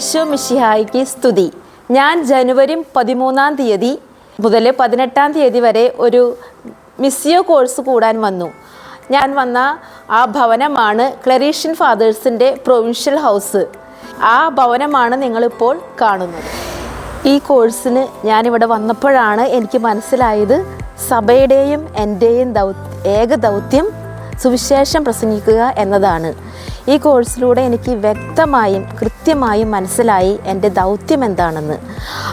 ഈശോ മിഷിഹായിക്ക് സ്തുതി. ഞാൻ ജനുവരി പതിമൂന്നാം തീയതി മുതൽ പതിനെട്ടാം തീയതി വരെ ഒരു മിസ്സിയോ കോഴ്സ് കൂടാൻ വന്നു. ഞാൻ വന്ന ആ ഭവനമാണ് ക്ലറീഷ്യൻ ഫാദേഴ്സിന്റെ പ്രൊവിൻഷ്യൽ ഹൗസ്. ആ ഭവനമാണ് നിങ്ങളിപ്പോൾ കാണുന്നത്. ഈ കോഴ്സിന് ഞാനിവിടെ വന്നപ്പോഴാണ് എനിക്ക് മനസ്സിലായത് സഭയുടെയും എന്റെയും ദൗ ഏക ദൗത്യം സുവിശേഷം പ്രസംഗിക്കുക എന്നതാണ്. ഈ കോഴ്സിലൂടെ എനിക്ക് വ്യക്തമായും കൃത്യമായും മനസ്സിലായി എന്റെ ദൗത്യം എന്താണെന്ന്.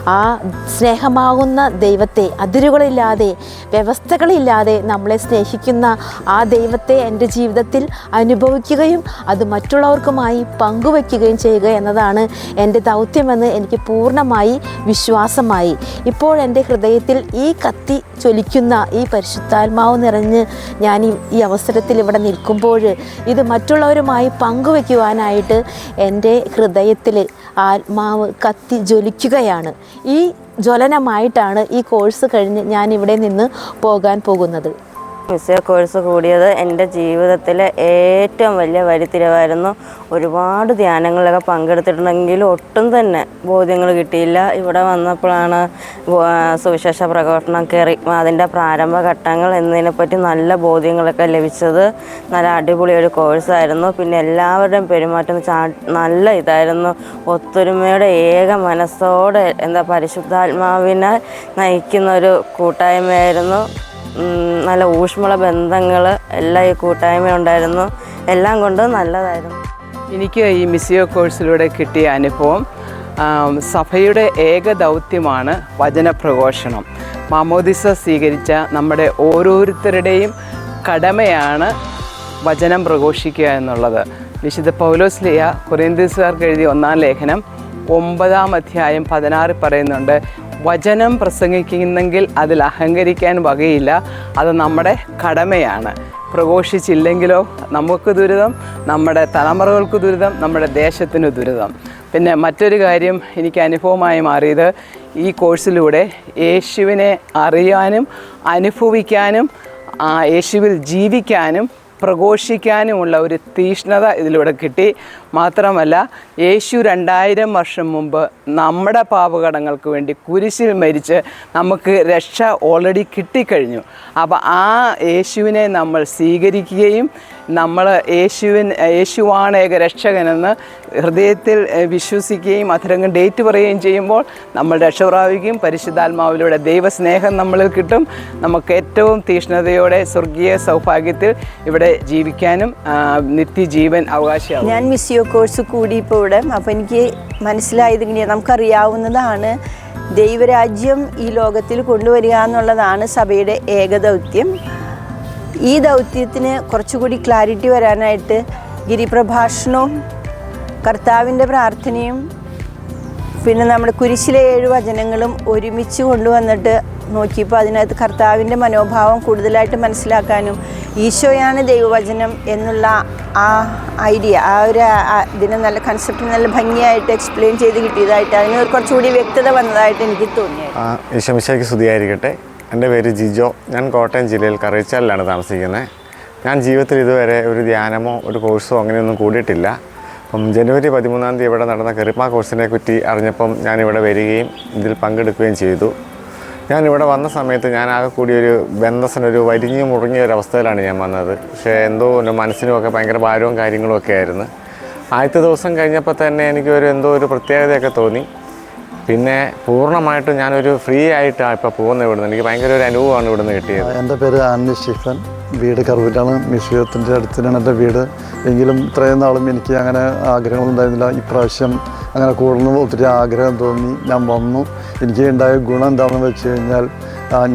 ആ സ്നേഹമാകുന്ന ദൈവത്തെ അതിരുകളില്ലാതെ വ്യവസ്ഥകളില്ലാതെ നമ്മളെ സ്നേഹിക്കുന്ന ആ ദൈവത്തെ എന്റെ ജീവിതത്തിൽ അനുഭവിക്കുകയും അത് മറ്റുള്ളവർക്കുമായി പങ്കുവയ്ക്കുകയും ചെയ്യുക എന്നതാണ് എന്റെ ദൗത്യമെന്ന് എനിക്ക് പൂർണമായി വിശ്വാസമായി. ഇപ്പോൾ എന്റെ ഹൃദയത്തിൽ ഈ കത്തി ചൊലിക്കുന്ന ഈ പരിശുദ്ധാത്മാവ് നിറഞ്ഞ് ഞാൻ ഈ- അവസരത്തിൽ ഇവിടെ നിൽക്കുമ്പോൾ ഇത് മറ്റുള്ളവരുമായി പങ്കുവയ്ക്കുവാനായിട്ട് എന്റെ ഹൃദയത്തിൽ ആത്മാവ് കത്തി ജ്വലിക്കുകയാണ്. ഈ ജ്വലനമായിട്ടാണ് ഈ കോഴ്സ് കഴിഞ്ഞ് ഞാൻ ഇവിടെ നിന്ന് പോകാൻ പോകുന്നത്. മിസ്സേ കോഴ്സ് കൂടിയത് എന്റെ ജീവിതത്തിലെ ഏറ്റവും വലിയ വഴിത്തിരിവായിരുന്നു. ഒരുപാട് ധ്യാനങ്ങളിലൊക്കെ പങ്കെടുത്തിട്ടുണ്ടെങ്കിലും ഒട്ടും തന്നെ ബോധ്യങ്ങൾ കിട്ടിയില്ല. ഇവിടെ വന്നപ്പോഴാണ് സുവിശേഷ പ്രഘോഷണം കയറി. അതിന്റെ പ്രാരംഭഘട്ടങ്ങൾ എന്നതിനെപ്പറ്റി നല്ല ബോധ്യങ്ങളൊക്കെ ലഭിച്ചത്. നല്ല അടിപൊളി ഒരു കോഴ്സായിരുന്നു. പിന്നെ എല്ലാവരുടെയും പെരുമാറ്റം നല്ല ഇതായിരുന്നു. ഒത്തൊരുമയുടെ ഏക മനസ്സോടെ എന്താ പരിശുദ്ധാത്മാവിനെ നയിക്കുന്ന ഒരു കൂട്ടായ്മയായിരുന്നു. നല്ല ഊഷ്മള ബന്ധങ്ങൾ എല്ലാം ഈ കൂട്ടായ്മ ഉണ്ടായിരുന്നു. എല്ലാം കൊണ്ട് നല്ലതായിരുന്നു. എനിക്ക് ഈ മിസിയോ കോഴ്സിലൂടെ കിട്ടിയ അനുഭവം സഭയുടെ ഏക ദൗത്യമാണ് വചനപ്രഘോഷണം. മാമോദിസ സ്വീകരിച്ച നമ്മുടെ ഓരോരുത്തരുടെയും കടമയാണ് വചനം പ്രഘോഷിക്കുക എന്നുള്ളത്. വിശുദ്ധ പൗലോസ് ലിയ കൊറിയന്തീസുകാർക്ക് എഴുതിയ ഒന്നാം ലേഖനം ഒമ്പതാം അധ്യായം പതിനാറ് പറയുന്നുണ്ട് വചനം പ്രസംഗിക്കുന്നെങ്കിൽ അതിൽ അഹങ്കരിക്കാൻ വകയില്ല. അത് നമ്മുടെ കടമയാണ്. പ്രഘോഷിച്ചില്ലെങ്കിലോ നമുക്ക് ദുരിതം നമ്മുടെ തലമുറകൾക്ക് ദുരിതം നമ്മുടെ ദേശത്തിന് ദുരിതം. പിന്നെ മറ്റൊരു കാര്യം എനിക്ക് അനുഭവമായി മാറിയത് ഈ കോഴ്സിലൂടെ യേശുവിനെ അറിയാനും അനുഭവിക്കാനും യേശുവിൽ ജീവിക്കാനും പ്രഘോഷിക്കാനുമുള്ള ഒരു തീഷ്ണത ഇതിലൂടെ കിട്ടി. മാത്രമല്ല യേശു രണ്ടായിരം വർഷം മുമ്പ് നമ്മുടെ പാപകടങ്ങൾക്ക് വേണ്ടി കുരിശിൽ മരിച്ച് നമുക്ക് രക്ഷ ഓൾറെഡി കിട്ടിക്കഴിഞ്ഞു. അപ്പോൾ ആ യേശുവിനെ നമ്മൾ സ്വീകരിക്കുകയും നമ്മൾ യേശുവിൻ യേശുവാണ് ഏക രക്ഷകനെന്ന് ഹൃദയത്തിൽ വിശ്വസിക്കുകയും അധരങ്ങൾ ഡേറ്റ് പറയുകയും ചെയ്യുമ്പോൾ നമ്മൾ രക്ഷ പ്രാപിക്കും. പരിശുദ്ധാത്മാവിലൂടെ ദൈവസ്നേഹം നമ്മളിൽ കിട്ടും. നമുക്ക് ഏറ്റവും തീഷ്ണതയോടെ സ്വർഗീയ സൗഭാഗ്യത്തിൽ ഇവിടെ ജീവിക്കാനും നിത്യജീവൻ അവകാശമാണ് ഞാൻ മിസ്സിയോ കോഴ്സ് കൂടി ഇപ്പോൾ ഇവിടെ അപ്പോൾ എനിക്ക് മനസ്സിലായത് ഇങ്ങനെയാണ് നമുക്കറിയാവുന്നതാണ് ദൈവരാജ്യം ഈ ലോകത്തിൽ കൊണ്ടുവരിക എന്നുള്ളതാണ് സഭയുടെ ഏകദൗത്യം. ഈ ദൗത്യത്തിന് കുറച്ചുകൂടി ക്ലാരിറ്റി വരാനായിട്ട് ഗിരിപ്രഭാഷണവും കർത്താവിന്റെ പ്രാർത്ഥനയും പിന്നെ നമ്മുടെ കുരിശിലെ ഏഴ് വചനങ്ങളും ഒരുമിച്ച് കൊണ്ടുവന്നിട്ട് നോക്കിയപ്പോൾ അതിനകത്ത് കർത്താവിന്റെ മനോഭാവം കൂടുതലായിട്ട് മനസ്സിലാക്കാനും ഈശോയാണ് ദൈവവചനം എന്നുള്ള ആ ഐഡിയ ആ ഒരു ഇതിനെ നല്ല കൺസെപ്റ്റ് നല്ല ഭംഗിയായിട്ട് എക്സ്പ്ലെയിൻ ചെയ്ത് കിട്ടിയതായിട്ട് അതിന് കുറച്ചുകൂടി വ്യക്തത വന്നതായിട്ട് എനിക്ക് ഈശോമിശിഹായ്ക്ക് സ്തുതിയായിരിക്കട്ടെ. എന്റെ പേര് ജിജോ. ഞാൻ കോട്ടയം ജില്ലയിൽ കറിച്ചാലിലാണ് താമസിക്കുന്നത്. ഞാൻ ജീവിതത്തിൽ ഇതുവരെ ഒരു ധ്യാനമോ ഒരു കോഴ്സോ അങ്ങനെയൊന്നും കൂടിയിട്ടില്ല. അപ്പം ജനുവരി പതിമൂന്നാം തീയതി ഇവിടെ നടന്ന കെറിമ കോഴ്സിനെ പറ്റി അറിഞ്ഞപ്പം ഞാനിവിടെ വരികയും ഇതിൽ പങ്കെടുക്കുകയും ചെയ്തു. ഞാനിവിടെ വന്ന സമയത്ത് ഞാൻ ആകെ കൂടി ഒരു ബന്ധസിനൊരു വലിഞ്ഞു മുറിഞ്ഞ ഒരു അവസ്ഥയിലാണ് ഞാൻ വന്നത്. പക്ഷേ എന്തോ എന്റെ മനസ്സിനുമൊക്കെ ഭയങ്കര ഭാരവും കാര്യങ്ങളും ഒക്കെ ആയിരുന്നു. ആദ്യത്തെ ദിവസം കഴിഞ്ഞപ്പോൾ തന്നെ എനിക്ക് ഒരു എന്തോ ഒരു പ്രത്യേകതയൊക്കെ തോന്നി. പിന്നെ പൂർണമായിട്ടും ഞാനൊരു ഫ്രീ ആയിട്ടാണ് ഇപ്പോൾ പോകുന്നത് ഇവിടുന്ന്. എനിക്ക് ഭയങ്കര ഒരു അനുഭവമാണ് ഇവിടുന്ന് കിട്ടിയത്. എന്റെ പേര് ആന്നി സ്റ്റീഫൻ വീട് കറുവിലാണ്. മ്യൂസിയത്തിന്റെ അടുത്തിനാണ് എന്റെ വീട്. എങ്കിലും ഇത്രയും നാളും എനിക്ക് അങ്ങനെ ആഗ്രഹങ്ങളുണ്ടായിരുന്നില്ല ഇപ്രാവശ്യം അങ്ങനെ കൂടുതലും ഒത്തിരി ആഗ്രഹം തോന്നി. ഞാൻ വന്നു. എനിക്ക് ഉണ്ടായ ഗുണം എന്താണെന്ന് വെച്ച് കഴിഞ്ഞാൽ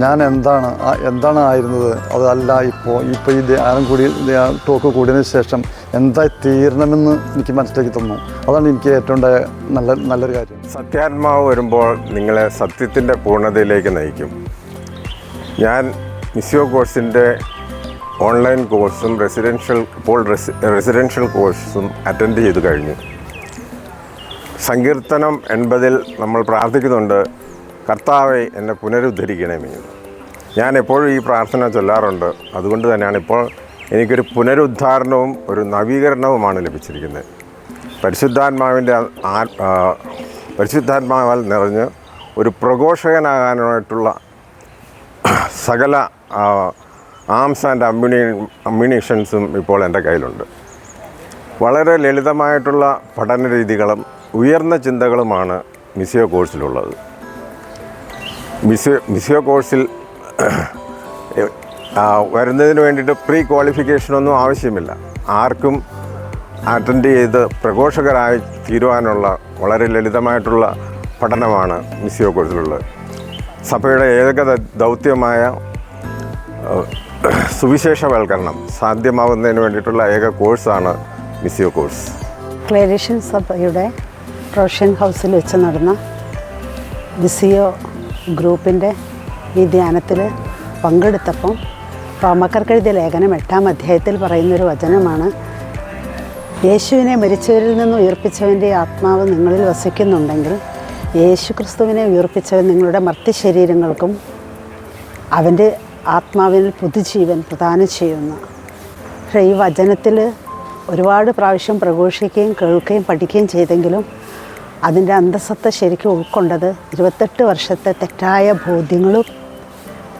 ഞാൻ എന്താണ് എന്താണ് ആയിരുന്നത്? അതല്ല ഇപ്പോൾ ഇപ്പോൾ ഈ ധ്യാനം കൂടി ടോക്ക് കൂടിയതിന് ശേഷം എന്താ തീരണമെന്ന് എനിക്ക് മനസ്സിലാക്കി തന്നു. അതാണ് എനിക്ക് ഏറ്റവും ഉണ്ടായ നല്ല നല്ലൊരു കാര്യം. സത്യാത്മാവ് വരുമ്പോൾ നിങ്ങളെ സത്യത്തിന്റെ പൂർണതയിലേക്ക് നയിക്കും. ഞാൻ മിസ്യോ കോഴ്സിന്റെ ഓൺലൈൻ കോഴ്സും റെസിഡൻഷ്യൽ ഇപ്പോൾ റെസി റെസിഡൻഷ്യൽ കോഴ്സും അറ്റൻഡ് ചെയ്ത് കഴിഞ്ഞു. സങ്കീർത്തനം എൺപതിൽ നമ്മൾ പ്രാർത്ഥിക്കുന്നുണ്ട് കർത്താവെ എന്നെ പുനരുദ്ധരിക്കണമേ. ഞാൻ എപ്പോഴും ഈ പ്രാർത്ഥന ചൊല്ലാറുണ്ട്. അതുകൊണ്ട് തന്നെയാണ് ഇപ്പോൾ എനിക്കൊരു പുനരുദ്ധാരണവും ഒരു നവീകരണവുമാണ് ലഭിച്ചിരിക്കുന്നത്. പരിശുദ്ധാത്മാവിന്റെ പരിശുദ്ധാത്മാവാൽ നിറഞ്ഞ് ഒരു പ്രഘോഷകനാകാനായിട്ടുള്ള സകല ആംസ് ആൻഡ് അമ്മ്യൂണി അമ്യൂണീഷൻസും ഇപ്പോൾ എന്റെ കയ്യിലുണ്ട്. വളരെ ലളിതമായിട്ടുള്ള പഠന രീതികളും ഉയർന്ന ചിന്തകളുമാണ് മിസിയോ കോഴ്സിലുള്ളത്. മിസിയോ മിസിയോ കോഴ്സിൽ വരുന്നതിന് വേണ്ടിയിട്ട് പ്രീ ക്വാളിഫിക്കേഷനൊന്നും ആവശ്യമില്ല. ആർക്കും അറ്റൻഡ് ചെയ്ത് പ്രഘോഷകരായി തീരുവാനുള്ള വളരെ ലളിതമായിട്ടുള്ള പഠനമാണ് മിസിയോ കോഴ്സിലുള്ളത്. സഭയുടെ ഏക ദൗത്യമായ സുവിശേഷവൽക്കരണം സാധ്യമാവുന്നതിന് വേണ്ടിയിട്ടുള്ള ഏക കോഴ്സാണ് മിസിയോ കോഴ്സ്. ക്ലേരിഷ്യൻ സഭയുടെ പ്രൊഷൻ ഹൗസിൽ വെച്ച് നടന്ന വിസിയോ ഗ്രൂപ്പിന്റെ ഈ ധ്യാനത്തിൽ പങ്കെടുത്തപ്പം റോമക്കർക്കെഴുതിയ ലേഖനം എട്ടാം അധ്യായത്തിൽ പറയുന്നൊരു വചനമാണ് യേശുവിനെ മരിച്ചവരിൽ നിന്ന് ഉയർപ്പിച്ചവന്റെ ആത്മാവ് നിങ്ങളിൽ വസിക്കുന്നുണ്ടെങ്കിൽ യേശു ക്രിസ്തുവിനെ ഉയർപ്പിച്ചവൻ നിങ്ങളുടെ മർത്യശരീരങ്ങൾക്കും അവന്റെ ആത്മാവിൽ പുതുജീവൻ പ്രദാനം ചെയ്യുന്നു. പക്ഷേ ഈ വചനത്തിൽ ഒരുപാട് പ്രാവശ്യം പ്രഘോഷിക്കുകയും കേൾക്കുകയും പഠിക്കുകയും ചെയ്തെങ്കിലും അതിന്റെ അന്തസത്ത ശരിക്കും ഉൾക്കൊണ്ടത് ഇരുപത്തെട്ട് വർഷത്തെ തെറ്റായ ബോധ്യങ്ങളും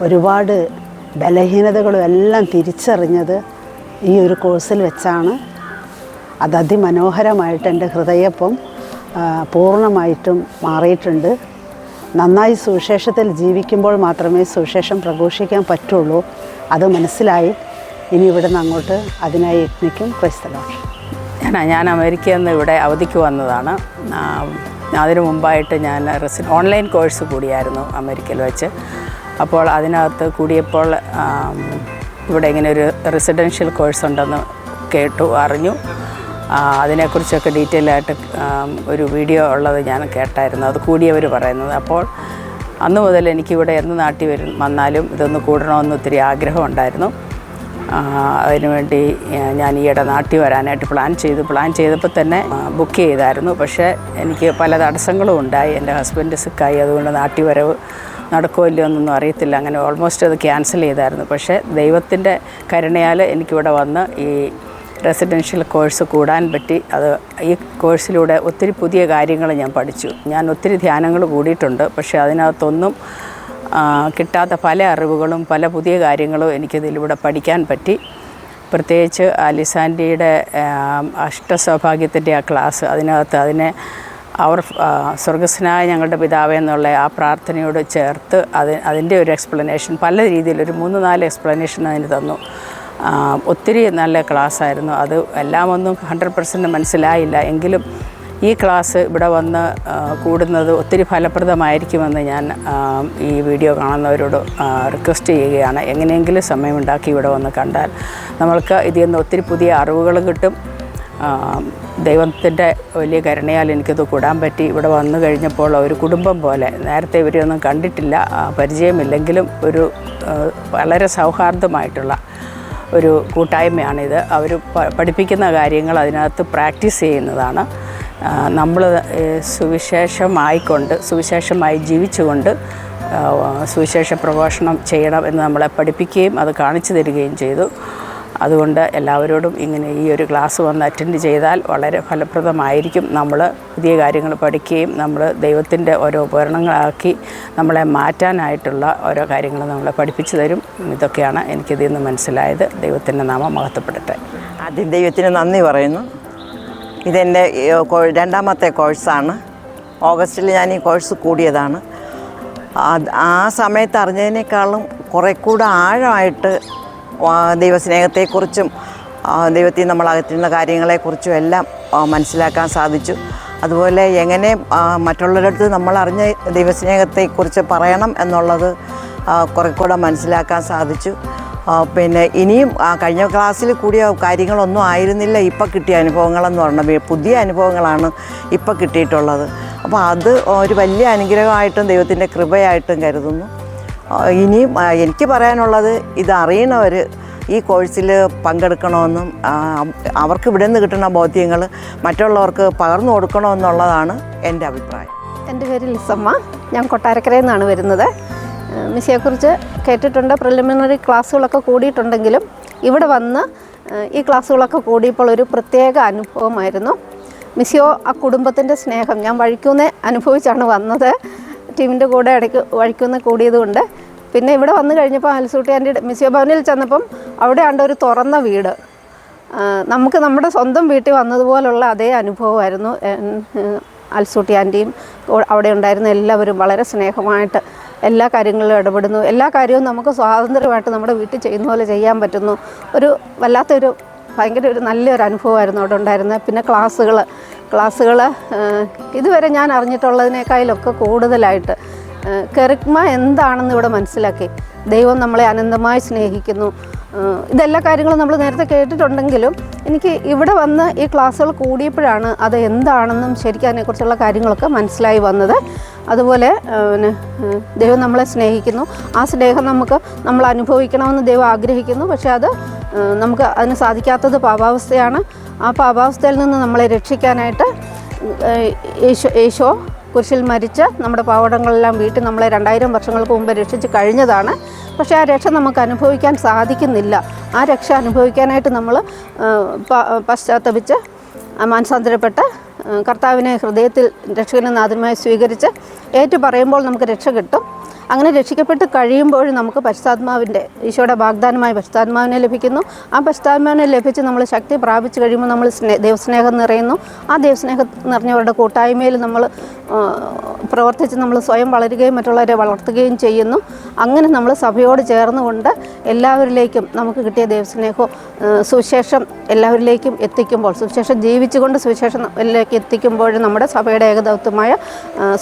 ഒരുപാട് ബലഹീനതകളും എല്ലാം തിരിച്ചറിഞ്ഞത് ഈ ഒരു കോഴ്സിൽ വെച്ചാണ്. അത് അതിമനോഹരമായിട്ട് എന്റെ ഹൃദയപ്പം പൂർണമായിട്ടും മാറിയിട്ടുണ്ട്. നന്നായി സുവിശേഷത്തിൽ ജീവിക്കുമ്പോൾ മാത്രമേ സുവിശേഷം പ്രഘോഷിക്കാൻ പറ്റുള്ളൂ. അത് മനസ്സിലായി. ഇനി ഇവിടുന്ന് അങ്ങോട്ട് അതിനായി യത്നിക്കും ക്രൈസ്തലോ ഞാൻ ഞാൻ അമേരിക്കയിൽ നിന്ന് ഇവിടെ അവധിക്ക് വന്നതാണ്. അതിനു മുമ്പായിട്ട് ഞാൻ റെസി ഓൺലൈൻ കോഴ്സ് കൂടിയായിരുന്നു അമേരിക്കയിൽ വെച്ച്. അപ്പോൾ അതിനകത്ത് കൂടിയപ്പോൾ ഇവിടെ ഇങ്ങനെ ഒരു റെസിഡൻഷ്യൽ കോഴ്സ് ഉണ്ടെന്ന് കേട്ടു അറിഞ്ഞു. അതിനെക്കുറിച്ചൊക്കെ ഡീറ്റെയിൽ ആയിട്ട് ഒരു വീഡിയോ ഉള്ളത് ഞാൻ കേട്ടായിരുന്നു. അത് കൂടിയവർ പറയുന്നത്. അപ്പോൾ അന്ന് മുതൽ എനിക്കിവിടെ എന്ന് നാട്ടിൽ വരും വന്നാലും ഇതൊന്ന് കൂടണമെന്ന് ഒത്തിരി ആഗ്രഹമുണ്ടായിരുന്നു അതിനുവേണ്ടി ഞാൻ ഈയിടെ നാട്ടിൽ വരാനായിട്ട് പ്ലാൻ ചെയ്തു. പ്ലാൻ ചെയ്തപ്പോൾ തന്നെ ബുക്ക് ചെയ്തായിരുന്നു. പക്ഷേ എനിക്ക് പല തടസ്സങ്ങളും ഉണ്ടായി. എന്റെ ഹസ്ബൻഡ് സിക്കായി. അതുകൊണ്ട് നാട്ടിൽ വരവ് നടക്കുമോ ഇല്ലയോ എന്നൊന്നും അറിയത്തില്ല. അങ്ങനെ ഓൾമോസ്റ്റ് അത് ക്യാൻസൽ ചെയ്തായിരുന്നു. പക്ഷേ ദൈവത്തിന്റെ കരുണയാൽ എനിക്കിവിടെ വന്ന് ഈ റെസിഡൻഷ്യൽ കോഴ്സ് കൂടാൻ പറ്റി. അത് ഈ കോഴ്സിലൂടെ ഒത്തിരി പുതിയ കാര്യങ്ങൾ ഞാൻ പഠിച്ചു. ഞാൻ ഒത്തിരി ധ്യാനങ്ങൾ കൂടിയിട്ടുണ്ട്. പക്ഷേ അതിനകത്തൊന്നും കിട്ടാത്ത പല അറിവുകളും പല പുതിയ കാര്യങ്ങളും എനിക്കിതിലൂടെ പഠിക്കാൻ പറ്റി. പ്രത്യേകിച്ച് അലിസാൻഡിയുടെ അഷ്ടസൗഭാഗ്യത്തിന്റെ ആ ക്ലാസ് അതിനകത്ത് അതിനെ അവർ സ്വർഗസ്നായ ഞങ്ങളുടെ പിതാവേ എന്നുള്ള ആ പ്രാർത്ഥനയോട് ചേർത്ത് അത് അതിന്റെ ഒരു എക്സ്പ്ലനേഷൻ പല രീതിയിൽ ഒരു മൂന്ന് നാല് എക്സ്പ്ലനേഷൻ അതിന് തന്നു. ഒത്തിരി നല്ല ക്ലാസ്സായിരുന്നു. അത് എല്ലാം ഒന്നും ഹൺഡ്രഡ് പെർസെന്റ് മനസ്സിലായില്ല. എങ്കിലും ഈ ക്ലാസ് ഇവിടെ വന്ന് കൂടുന്നത് ഒത്തിരി ഫലപ്രദമായിരിക്കുമെന്ന് ഞാൻ ഈ വീഡിയോ കാണുന്നവരോട് റിക്വസ്റ്റ് ചെയ്യുകയാണ്. എങ്ങനെയെങ്കിലും സമയമുണ്ടാക്കി ഇവിടെ വന്ന് കണ്ടാൽ നമ്മൾക്ക് ഇതിൽ നിന്ന് ഒത്തിരി പുതിയ അറിവുകൾ കിട്ടും. ദൈവത്തിന്റെ വലിയ കരുണയാൽ എനിക്കത് കൂടാൻ പറ്റി. ഇവിടെ വന്നു കഴിഞ്ഞപ്പോൾ ഒരു കുടുംബം പോലെ. നേരത്തെ ഇവരെയൊന്നും കണ്ടിട്ടില്ല. പരിചയമില്ലെങ്കിലും ഒരു വളരെ സൗഹാർദ്ദമായിട്ടുള്ള ഒരു കൂട്ടായ്മയാണിത്. അവർ പഠിപ്പിക്കുന്ന കാര്യങ്ങൾ അതിനകത്ത് പ്രാക്ടീസ് ചെയ്യുന്നതാണ്. നമ്മൾ സുവിശേഷമായിക്കൊണ്ട് സുവിശേഷമായി ജീവിച്ചുകൊണ്ട് സുവിശേഷ പ്രഭാഷണം ചെയ്യണം എന്ന് നമ്മളെ പഠിപ്പിക്കുകയും അത് കാണിച്ചു തരികയും ചെയ്തു. അതുകൊണ്ട് എല്ലാവരോടും ഇങ്ങനെ ഈ ഒരു ക്ലാസ് വന്ന് അറ്റൻഡ് ചെയ്താൽ വളരെ ഫലപ്രദമായിരിക്കും. നമ്മൾ പുതിയ കാര്യങ്ങൾ പഠിക്കുകയും നമ്മൾ ദൈവത്തിന്റെ ഓരോ ഉപകരണങ്ങളാക്കി നമ്മളെ മാറ്റാനായിട്ടുള്ള ഓരോ കാര്യങ്ങൾ നമ്മളെ പഠിപ്പിച്ചു തരും. ഇതൊക്കെയാണ് എനിക്കിതിൽ നിന്ന് മനസ്സിലായത്. ദൈവത്തിന്റെ നാമം മഹത്വപ്പെടട്ടെ. ആദ്യം ദൈവത്തിന് നന്ദി പറയുന്നു. ഇതെന്റെ രണ്ടാമത്തെ കോഴ്സാണ്. ഓഗസ്റ്റിൽ ഞാൻ ഈ കോഴ്സ് കൂടിയതാണ്. ആ സമയത്ത് അറിഞ്ഞതിനേക്കാളും കുറേ കൂടെ ആഴമായിട്ട് ദൈവസ്നേഹത്തെക്കുറിച്ചും ദൈവത്തിൽ നമ്മൾ അകറ്റുന്ന കാര്യങ്ങളെക്കുറിച്ചും എല്ലാം മനസ്സിലാക്കാൻ സാധിച്ചു. അതുപോലെ എങ്ങനെ മറ്റുള്ളവരടുത്ത് നമ്മൾ അറിഞ്ഞ ദൈവസ്നേഹത്തെക്കുറിച്ച് പറയണം എന്നുള്ളത് കുറേ കൂടെ മനസ്സിലാക്കാൻ സാധിച്ചു. പിന്നെ ഇനിയും കഴിഞ്ഞ ക്ലാസ്സിൽ കൂടിയ കാര്യങ്ങളൊന്നും ആയിരുന്നില്ല ഇപ്പം കിട്ടിയ അനുഭവങ്ങളെന്ന് പറഞ്ഞാൽ. പുതിയ അനുഭവങ്ങളാണ് ഇപ്പം കിട്ടിയിട്ടുള്ളത്. അപ്പോൾ അത് ഒരു വലിയ അനുഗ്രഹമായിട്ടും ദൈവത്തിന്റെ കൃപയായിട്ടും കരുതുന്നു. ഇനിയും എനിക്ക് പറയാനുള്ളത് ഇതറിയണവർ ഈ കോഴ്സിൽ പങ്കെടുക്കണമെന്നും അവർക്ക് ഇവിടെ നിന്ന് കിട്ടുന്ന ബോധ്യങ്ങൾ മറ്റുള്ളവർക്ക് പകർന്നു കൊടുക്കണമെന്നുള്ളതാണ് എന്റെ അഭിപ്രായം. എന്റെ പേര് ലിസമ്മ. ഞാൻ കൊട്ടാരക്കരയിൽ നിന്നാണ് വരുന്നത്. മിസ്സിയെക്കുറിച്ച് കേട്ടിട്ടുണ്ട്. പ്രിലിമിനറി ക്ലാസ്സുകളൊക്കെ കൂടിയിട്ടുണ്ടെങ്കിലും ഇവിടെ വന്ന് ഈ ക്ലാസ്സുകളൊക്കെ കൂടിയപ്പോൾ ഒരു പ്രത്യേക അനുഭവമായിരുന്നു. മിസ്സിയോ ആ കുടുംബത്തിന്റെ സ്നേഹം ഞാൻ വഴിക്കൂന്ന് അനുഭവിച്ചാണ് വന്നത്. ടീമിന്റെ കൂടെ ഇടയ്ക്ക് വഴിക്കൂന്ന് കൂടിയതുകൊണ്ട്. പിന്നെ ഇവിടെ വന്നു കഴിഞ്ഞപ്പോൾ അൽസൂട്ടി ആന്റെ മിസിയോ ഭവനിൽ ചെന്നപ്പം അവിടെ ആണ്ട് ഒരു തുറന്ന വീട്. നമുക്ക് നമ്മുടെ സ്വന്തം വീട്ടിൽ വന്നതുപോലുള്ള അതേ അനുഭവമായിരുന്നു. അൽസൂട്ടി ആന്റിയും അവിടെ ഉണ്ടായിരുന്ന എല്ലാവരും വളരെ സ്നേഹമായിട്ട് എല്ലാ കാര്യങ്ങളിലും ഇടപെടുന്നു. എല്ലാ കാര്യവും നമുക്ക് സ്വാതന്ത്ര്യമായിട്ട് നമ്മുടെ വീട്ടിൽ ചെയ്യുന്ന പോലെ ചെയ്യാൻ പറ്റുന്നു. ഒരു വല്ലാത്തൊരു ഭയങ്കര ഒരു നല്ലൊരു അനുഭവമായിരുന്നു അവിടെ ഉണ്ടായിരുന്നത്. പിന്നെ ക്ലാസ്സുകൾ ക്ലാസ്സുകൾ ഇതുവരെ ഞാൻ അറിഞ്ഞിട്ടുള്ളതിനേക്കാളൊക്കെ കൂടുതലായിട്ട് കെറിക്മ എന്താണെന്ന് ഇവിടെ മനസ്സിലാക്കി. ദൈവം നമ്മളെ അനന്തമായി സ്നേഹിക്കുന്നു. ഇതെല്ലാ കാര്യങ്ങളും നമ്മൾ നേരത്തെ കേട്ടിട്ടുണ്ടെങ്കിലും എനിക്ക് ഇവിടെ വന്ന് ഈ ക്ലാസ്സുകൾ കൂടിയപ്പോഴാണ് അത് എന്താണെന്നും ശരിക്കും അതിനെക്കുറിച്ചുള്ള കാര്യങ്ങളൊക്കെ മനസ്സിലായി വന്നത്. അതുപോലെ പിന്നെ ദൈവം നമ്മളെ സ്നേഹിക്കുന്നു. ആ സ്നേഹം നമുക്ക് നമ്മൾ അനുഭവിക്കണമെന്ന് ദൈവം ആഗ്രഹിക്കുന്നു. പക്ഷേ അത് നമുക്ക് അതിന് സാധിക്കാത്തത് പാപാവസ്ഥയാണ്. ആ പാപാവസ്ഥയിൽ നിന്ന് നമ്മളെ രക്ഷിക്കാനായിട്ട് യേശോ യേശോ കുരിശിൽ മരിച്ച് നമ്മുടെ പാവടങ്ങളെല്ലാം വീട്ടിൽ നമ്മളെ രണ്ടായിരം വർഷങ്ങൾക്ക് മുമ്പ് രക്ഷിച്ച് കഴിഞ്ഞതാണ്. പക്ഷേ ആ രക്ഷ നമുക്ക് അനുഭവിക്കാൻ സാധിക്കുന്നില്ല. ആ രക്ഷ അനുഭവിക്കാനായിട്ട് നമ്മൾ പശ്ചാത്തപിച്ച് മാനസാന്തരപ്പെട്ട് കർത്താവിനെ ഹൃദയത്തിൽ രക്ഷകനെ നാഥനുമായി സ്വീകരിച്ച് ഏറ്റു പറയുമ്പോൾ നമുക്ക് രക്ഷ കിട്ടും. അങ്ങനെ രക്ഷിക്കപ്പെട്ട് കഴിയുമ്പോൾ നമുക്ക് പശ്ചാത്മാവിന്റെ ഈശോയുടെ വാഗ്ദാനമായ പശ്ചാത്മാവിനെ ലഭിക്കുന്നു. ആ പശ്ചാത്മാവിനെ ലഭിച്ച് നമ്മൾ ശക്തി പ്രാപിച്ചു കഴിയുമ്പോൾ നമ്മൾ സ്നേ ദൈവസ്നേഹം നിറയുന്നു. ആ ദൈവസ്നേഹം നിറഞ്ഞവരുടെ കൂട്ടായ്മയിൽ നമ്മൾ പ്രവർത്തിച്ച് നമ്മൾ സ്വയം വളരുകയും മറ്റുള്ളവരെ വളർത്തുകയും ചെയ്യുന്നു. അങ്ങനെ നമ്മൾ സഭയോട് ചേർന്നുകൊണ്ട് എല്ലാവരിലേക്കും നമുക്ക് കിട്ടിയ ദൈവസ്നേഹവും സുവിശേഷം എല്ലാവരിലേക്കും എത്തിക്കുമ്പോൾ സുവിശേഷം ജീവിച്ചുകൊണ്ട് സുവിശേഷം എത്തിക്കുമ്പോൾ നമ്മുടെ സഭയുടെ ഏകദൗത്യമായ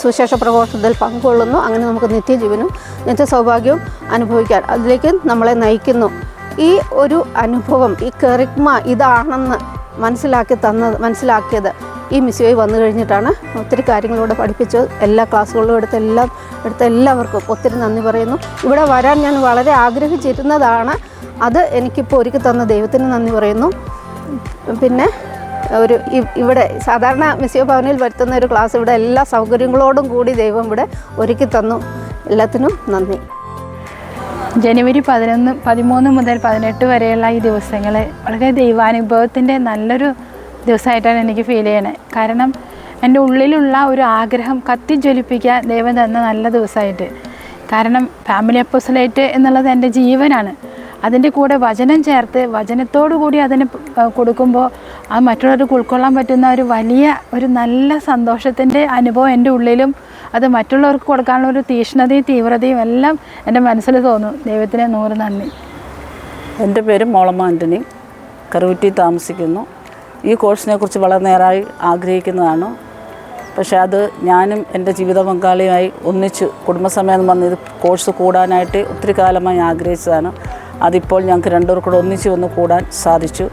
സുശേഷ പ്രഘോഷത്തിൽ പങ്കുകൊള്ളുന്നു. അങ്ങനെ നമുക്ക് നിത്യജീവനും നിത്യ സൗഭാഗ്യവും അനുഭവിക്കാൻ അതിലേക്ക് നമ്മളെ നയിക്കുന്നു. ഈ ഒരു അനുഭവം ഈ കെറിക്മ ഇതാണെന്ന് മനസ്സിലാക്കി തന്നത് മനസ്സിലാക്കിയത് ഈ മിസ്യോയി വന്നു കഴിഞ്ഞിട്ടാണ്. ഒത്തിരി കാര്യങ്ങളിലൂടെ പഠിപ്പിച്ചു. എല്ലാ ക്ലാസ്സുകളിലും എടുത്ത എല്ലാം എടുത്ത എല്ലാവർക്കും ഒത്തിരി നന്ദി പറയുന്നു. ഇവിടെ വരാൻ ഞാൻ വളരെ ആഗ്രഹിച്ചിരുന്നതാണ്. അത് എനിക്കിപ്പോൾ ഒരുക്കി തന്ന ദൈവത്തിന് നന്ദി പറയുന്നു. പിന്നെ ഒരു ഇവിടെ സാധാരണ മിസ്യോ ഭവനിൽ വരുത്തുന്ന ഒരു ക്ലാസ് ഇവിടെ എല്ലാ സൗകര്യങ്ങളോടും കൂടി ദൈവം ഇവിടെ ഒരുക്കി തന്നു. എല്ലാത്തിനും നന്ദി. ജനുവരി പതിനൊന്ന് പതിമൂന്ന് മുതൽ പതിനെട്ട് വരെയുള്ള ഈ ദിവസങ്ങൾ വളരെ ദൈവാനുഭവത്തിന്റെ നല്ലൊരു ദിവസമായിട്ടാണ് എനിക്ക് ഫീൽ ചെയ്യണേ കാരണം എന്റെ ഉള്ളിലുള്ള ഒരു ആഗ്രഹം കത്തിജ്വലിപ്പിക്കാൻ ദൈവം തന്ന നല്ല ദിവസമായിട്ട്. കാരണം ഫാമിലി അപ്പോസലേറ്റ് എന്നുള്ളത് എന്റെ ജീവനാണ്. അതിന്റെ കൂടെ വചനം ചേർത്ത് വചനത്തോടു കൂടി അതിന് കൊടുക്കുമ്പോൾ ആ മറ്റുള്ളവർക്ക് ഉൾക്കൊള്ളാൻ പറ്റുന്ന ഒരു വലിയ ഒരു നല്ല സന്തോഷത്തിന്റെ അനുഭവം എന്റെ ഉള്ളിലും അത് മറ്റുള്ളവർക്ക് കൊടുക്കാനുള്ള ഒരു തീഷ്ണതയും തീവ്രതയും എല്ലാം എന്റെ മനസ്സിൽ തോന്നും. ദൈവത്തിന് നൂറ് നന്ദി. എന്റെ പേര് മോളമ്മ ആന്റണി കറുകുറ്റി താമസിക്കുന്നു. ഈ കോഴ്സിനെ കുറിച്ച് വളരെ നേരായി ആഗ്രഹിക്കുന്നതാണ്. പക്ഷേ അത് ഞാനും എന്റെ ജീവിത പങ്കാളിയുമായി ഒന്നിച്ച് കുടുംബസമയം വന്ന് ഇത് കോഴ്സ് കൂടാനായിട്ട് ഒത്തിരി കാലമായി ആഗ്രഹിച്ചതാണ്. അതിപ്പോൾ ഞങ്ങൾക്ക് രണ്ടുപേർക്കൂടെ ഒന്നിച്ച് വന്ന് കൂടാൻ സാധിച്ചു.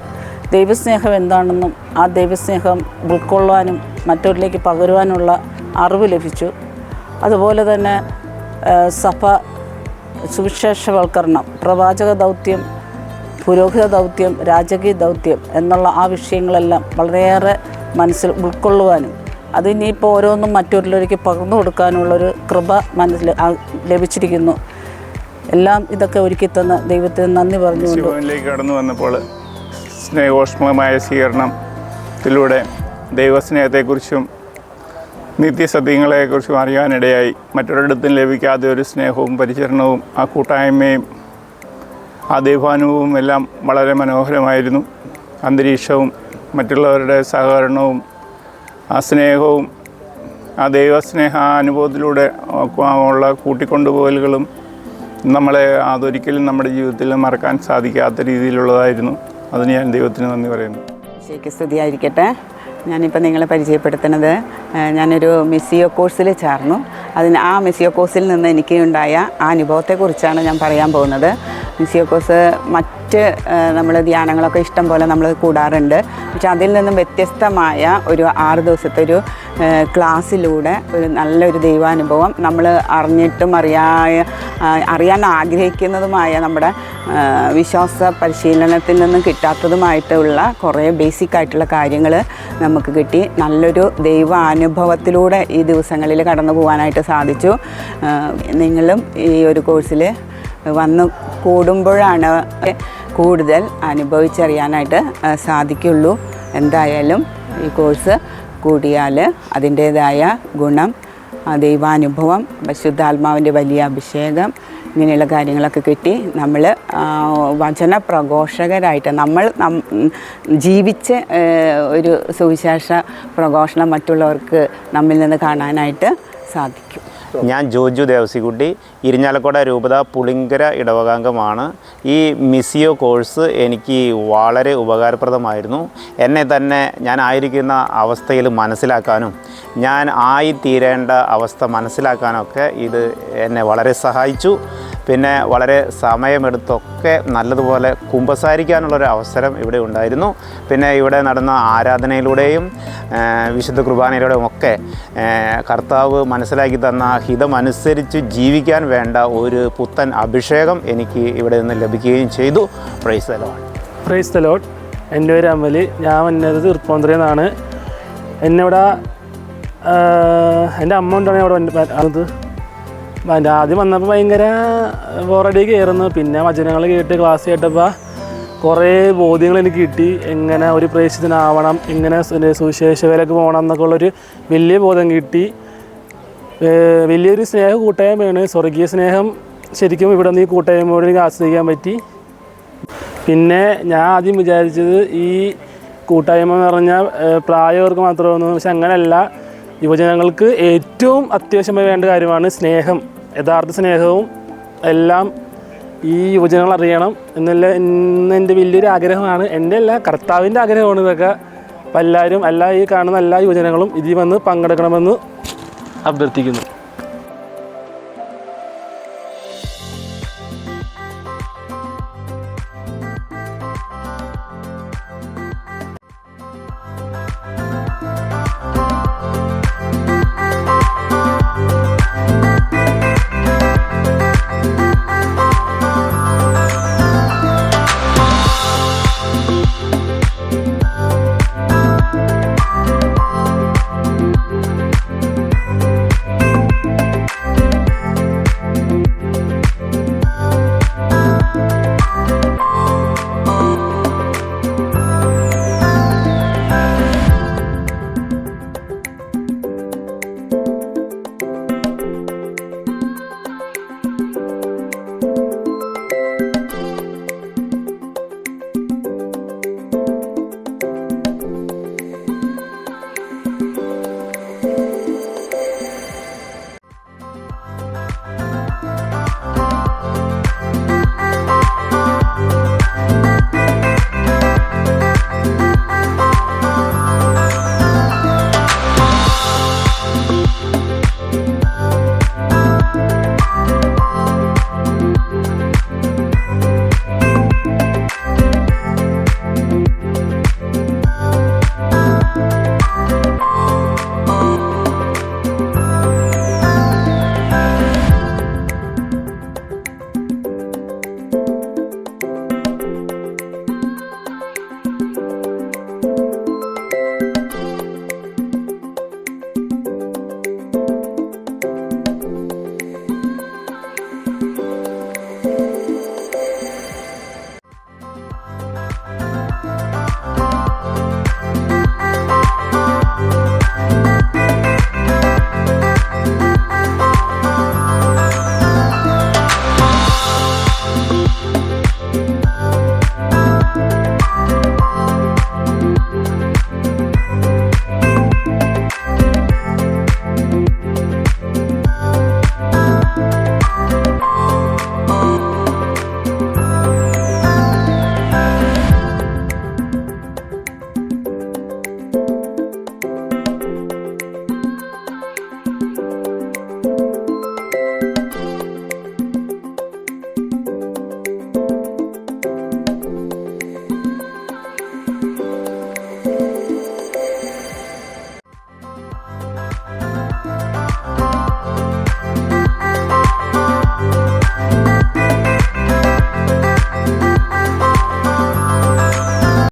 ദൈവസ്നേഹം എന്താണെന്നും ആ ദൈവസ്നേഹം ഉൾക്കൊള്ളാനും മറ്റൊരിലേക്ക് പകരുവാനുള്ള അറിവ് ലഭിച്ചു. അതുപോലെ തന്നെ സഭ സുവിശേഷവൽക്കരണം പ്രവാചക ദൗത്യം പുരോഹിത ദൗത്യം രാജകീയ ദൗത്യം എന്നുള്ള ആ വിഷയങ്ങളെല്ലാം വളരെയേറെ മനസ്സിൽ ഉൾക്കൊള്ളുവാനും അതിനിപ്പോൾ ഓരോന്നും മറ്റൊരിലേക്ക് പകർന്നു കൊടുക്കാനുള്ളൊരു കൃപ മനസ്സിൽ ലഭിച്ചിരിക്കുന്നു. എല്ലാം ഇതൊക്കെ ഒരുക്കി തന്ന ദൈവത്തിന് നന്ദി പറഞ്ഞുകൊണ്ട് കടന്നു വന്നപ്പോൾ സ്നേഹോഷ്മമായ സ്വീകരണത്തിലൂടെ ദൈവസ്നേഹത്തെക്കുറിച്ചും നിത്യസത്യങ്ങളെക്കുറിച്ചും അറിയാനിടയായി മറ്റൊരിടത്തും ലഭിക്കാത്ത ഒരു സ്നേഹവും പരിചരണവും ആ കൂട്ടായ്മയും ആ ദൈവാനുഭവവും എല്ലാം വളരെ മനോഹരമായിരുന്നു. അന്തരീക്ഷവും മറ്റുള്ളവരുടെ സഹകരണവും ആ സ്നേഹവും ആ ദൈവസ്നേഹ അനുഭവത്തിലൂടെ ഉള്ള കൂട്ടിക്കൊണ്ടുപോകലുകളും നമ്മളെ അതൊരിക്കലും നമ്മുടെ ജീവിതത്തിൽ മറക്കാൻ സാധിക്കാത്ത രീതിയിലുള്ളതായിരുന്നു. അതിന് ഞാൻ ദൈവത്തിന് നന്ദി പറയുന്നു. ശരിക്കും സ്തുതിയായിരിക്കട്ടെ. ഞാനിപ്പോൾ നിങ്ങളെ പരിചയപ്പെടുത്തുന്നത് ഞാനൊരു മിസ്സിയോ കോഴ്സിൽ ചേർന്നു. അതിന് ആ മിസ്സിയോ കോഴ്സിൽ നിന്ന് എനിക്ക് ഉണ്ടായ ആ അനുഭവത്തെക്കുറിച്ചാണ് ഞാൻ പറയാൻ പോകുന്നത്. മിസ്സിയോ കോഴ്സ് മറ്റ് നമ്മൾ ധ്യാനങ്ങളൊക്കെ ഇഷ്ടം പോലെ നമ്മൾ കൂടാറുണ്ട്. പക്ഷെ അതിൽ നിന്നും വ്യത്യസ്തമായ ഒരു ആറ് ദിവസത്തെ ഒരു ക്ലാസ്സിലൂടെ ഒരു നല്ലൊരു ദൈവാനുഭവം നമ്മൾ അറിഞ്ഞിട്ടും അറിയാ അറിയാൻ ആഗ്രഹിക്കുന്നതുമായ നമ്മുടെ വിശ്വാസ പരിശീലനത്തിൽ നിന്നും കിട്ടാത്തതുമായിട്ടുള്ള കുറേ ബേസിക് ആയിട്ടുള്ള കാര്യങ്ങൾ നമുക്ക് കിട്ടി. നല്ലൊരു ദൈവാനുഭവത്തിലൂടെ ഈ ദിവസങ്ങളിൽ കടന്നു പോകാനായിട്ട് സാധിച്ചു. നിങ്ങളും ഈ ഒരു കോഴ്സിൽ വന്ന് കൂടുമ്പോഴാണ് കൂടുതൽ അനുഭവിച്ചറിയാനായിട്ട് സാധിക്കുള്ളൂ. എന്തായാലും ഈ കോഴ്സ് കൂടിയാൽ അതിന്റേതായ ഗുണം ദൈവാനുഭവം ശുദ്ധാത്മാവിന്റെ വലിയ അഭിഷേകം ഇങ്ങനെയുള്ള കാര്യങ്ങളൊക്കെ കിട്ടി. നമ്മൾ വചന പ്രഘോഷകരായിട്ട് നമ്മൾ ജീവിച്ച് ഒരു സുവിശേഷ പ്രഘോഷണം മറ്റുള്ളവർക്ക് നമ്മിൽ നിന്ന് കാണാനായിട്ട് സാധിക്കും. ഞാൻ ജോജു ദേവസിക്കുട്ടി ഇരിഞ്ഞാലക്കുട രൂപത പുളിങ്കര ഇടവകാംഗമാണ്. ഈ മിസിയോ കോഴ്സ് എനിക്ക് വളരെ ഉപകാരപ്രദമായിരുന്നു. എന്നെ തന്നെ ഞാൻ ആയിരിക്കുന്ന അവസ്ഥയിൽ മനസ്സിലാക്കാനും ഞാൻ ആയിത്തീരേണ്ട അവസ്ഥ മനസ്സിലാക്കാനൊക്കെ ഇത് എന്നെ വളരെ സഹായിച്ചു. പിന്നെ വളരെ സമയമെടുത്തൊക്കെ നല്ലതുപോലെ കുമ്പസാരിക്കാനുള്ളൊരു അവസരം ഇവിടെ ഉണ്ടായിരുന്നു. പിന്നെ ഇവിടെ നടന്ന ആരാധനയിലൂടെയും വിശുദ്ധ കുർബാനയിലൂടെയും ഒക്കെ കർത്താവ് മനസ്സിലാക്കി തന്ന ഹിതമനുസരിച്ച് ജീവിക്കാൻ വേണ്ട ഒരു പുത്തൻ അഭിഷേകം എനിക്ക് ഇവിടെ നിന്ന് ലഭിക്കുകയും ചെയ്തു. പ്രൈസ് പ്രൈസ് തലോട്ട് എന്റെ പേര് അമലി. ഞാൻ വന്നത് തീർപ്പോന്തരയിൽ നിന്നാണ് എന്നെ ഇവിടെ എന്റെ അമ്മ കൊണ്ടാണ് അവിടെ വന്ന- അത് എന്റെ ആദ്യം വന്നപ്പോൾ ഭയങ്കര ബോറടി കയറുന്നു പിന്നെ വചനങ്ങൾ കേട്ട് ക്ലാസ് കേട്ടപ്പോൾ കുറേ ബോധ്യങ്ങൾ എനിക്ക് കിട്ടി. എങ്ങനെ ഒരു പ്രേക്ഷിതനാവണം എങ്ങനെ വിലക്ക് പോകണം എന്നൊക്കെ ഉള്ളൊരു വലിയ ബോധം കിട്ടി. വലിയൊരു സ്നേഹ കൂട്ടായ്മയാണ് സ്വർഗീയ സ്നേഹം ശരിക്കും ഇവിടെ നിന്ന് ഈ കൂട്ടായ്മയോട് എനിക്ക് ആസ്വദിക്കാൻ പറ്റി. പിന്നെ ഞാൻ ആദ്യം വിചാരിച്ചത് ഈ കൂട്ടായ്മ എന്ന് പറഞ്ഞാൽ പ്രായവർക്ക് മാത്രമേ ഒന്നും പക്ഷെ അങ്ങനെയല്ല. യുവജനങ്ങൾക്ക് ഏറ്റവും അത്യാവശ്യമായി വേണ്ട കാര്യമാണ് സ്നേഹം. യഥാർത്ഥ സ്നേഹവും എല്ലാം ഈ യുവജനങ്ങൾ അറിയണം എന്നുള്ള ഇന്ന് എന്റെ വലിയൊരു ആഗ്രഹമാണ്. എന്റെ അല്ല കർത്താവിന്റെ ആഗ്രഹമാണ് ഇതൊക്കെ. എല്ലാവരും എല്ലാ ഈ കാണുന്ന എല്ലാ യുവജനങ്ങളും ഇതിൽ വന്ന് പങ്കെടുക്കണമെന്ന് അഭ്യർത്ഥിക്കുന്നു.